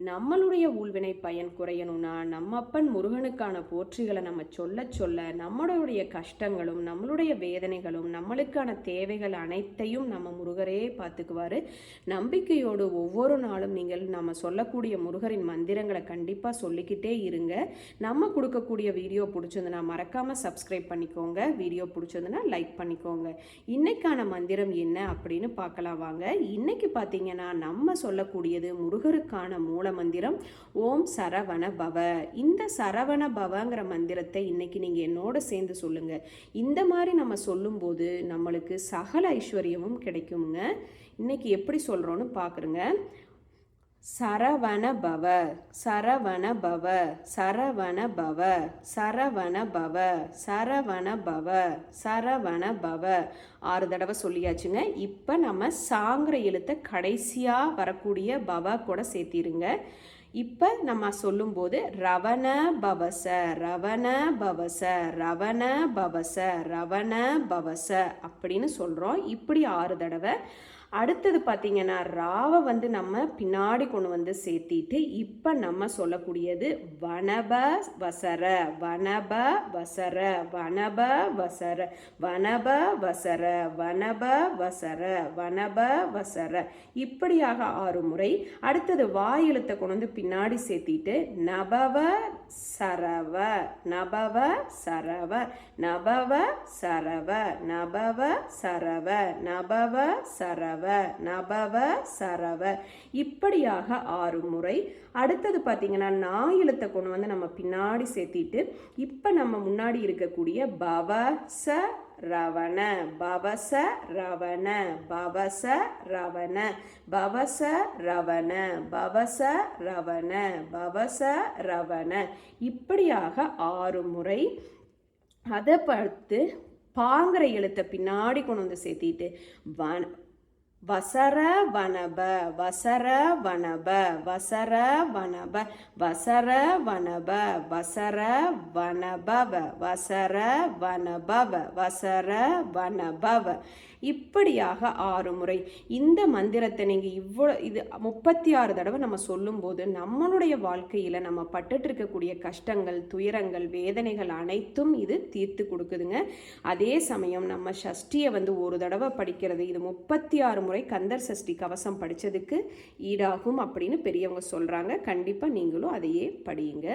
நம்மளுடைய ஊழ்வினை பயன் குறையணும்னா நம்ம அப்பன் முருகனுக்கான போற்றிகளை நம்ம சொல்ல சொல்ல நம்மளுடைய கஷ்டங்களும் நம்மளுடைய வேதனைகளும் நம்மளுக்கான தேவைகள் அனைத்தையும் நம்ம முருகரே பார்த்துக்குவாரு. நம்பிக்கையோடு ஒவ்வொரு நாளும் நீங்கள் நம்ம சொல்லக்கூடிய முருகரின் மந்திரங்களை கண்டிப்பாக சொல்லிக்கிட்டே இருங்க. நம்ம கொடுக்கக்கூடிய வீடியோ பிடிச்சிருந்துன்னா மறக்காமல் சப்ஸ்கிரைப் பண்ணிக்கோங்க. வீடியோ பிடிச்சிருந்துன்னா லைக் பண்ணிக்கோங்க. இன்னைக்கான மந்திரம் என்ன அப்படின்னு பார்க்கலாம் வாங்க. இன்னைக்கு பார்த்தீங்கன்னா நம்ம சொல்லக்கூடியது முருகருக்கான மூல மந்திரம் ஓம் சரவண பவ இந்த சரவண பவங்கிற மந்திரத்தை இன்னைக்கு நீங்கள் என்னோட சேர்ந்து சொல்லுங்க. இந்த மாதிரி நம்ம சொல்லும்போது நம்மளுக்கு சகல ஐஸ்வர்யமும் கிடைக்குங்க. இன்னைக்கு எப்படி சொல்கிறோன்னு பார்க்குறங்க சரவண பவ சரவண பவ சரவண பவ சரவண பவ சரவண பவ சரவண பவ ஆறு தடவை சொல்லியாச்சுங்க. இப்போ நம்ம சாங்கிற எழுத்தை கடைசியாக வரக்கூடிய பவ கூட சேர்த்திருங்க. இப்போ நம்ம சொல்லும்போது ரவண பவச ரவண பவச ரவண பவச ரவண பவச அப்படின்னு சொல்கிறோம் இப்படி ஆறு தடவை அடுத்தது பார்த்தீங்கன்னா ராவை வந்து நம்ம பின்னாடி கொண்டு வந்து சேர்த்திட்டு இப்போ நம்ம சொல்லக்கூடியது வனப வசர வனப வசர வனப வசர வனப வசர வனப வசர வனப வசர. இப்படியாக ஆறு முறை அடுத்தது வாயெழுத்தை கொண்டு வந்து பின்னாடி சேர்த்திட்டு நபவ சரவ நபவ சரவ நபவ சரவ நபவ சரவ நபவ சரவ. நபவ சரவ. இப்படியாக ஆறு முறை. அடுத்தது பார்த்தீங்கன்னா நாய் எழுத்தை கொண்டு வந்து நம்ம பின்னாடி சேர்த்திட்டு இப்போ நம்ம முன்னாடி இருக்கக்கூடிய பவ ச ரவண பவச ரவண பவச ரவண பவச ரவண பவச ரவண பவச ரவண. இப்படியாக ஆறு முறை. அதை பார்த்து பாங்கிற எழுத்தை பின்னாடி கொண்டு வந்து சேர்த்திட்டு வன வசர வனப வசர வனப வசர வனப வசர வனப வசர வனபவ வசர வனபவ வசர வனபவ. இப்படியாக ஆறு முறை. இந்த மந்திரத்தை நீங்கள் இவ்வளோ இது முப்பத்தி ஆறு தடவை நம்ம சொல்லும்போது நம்மளுடைய வாழ்க்கையில் நம்ம பட்டுட்டு இருக்கக்கூடிய கஷ்டங்கள் துயரங்கள் வேதனைகள் அனைத்தும் இது தீர்த்து கொடுக்குதுங்க. அதே சமயம் நம்ம சஷ்டியை வந்து ஒரு தடவை படிக்கிறது இது முப்பத்தி ஆறு முறை முறை கந்தர் சஷ்டி கவசம் படித்ததுக்கு ஈடாகும் அப்படின்னு பெரியவங்க சொல்கிறாங்க கண்டிப்பாக நீங்களும் அதையே படியுங்க.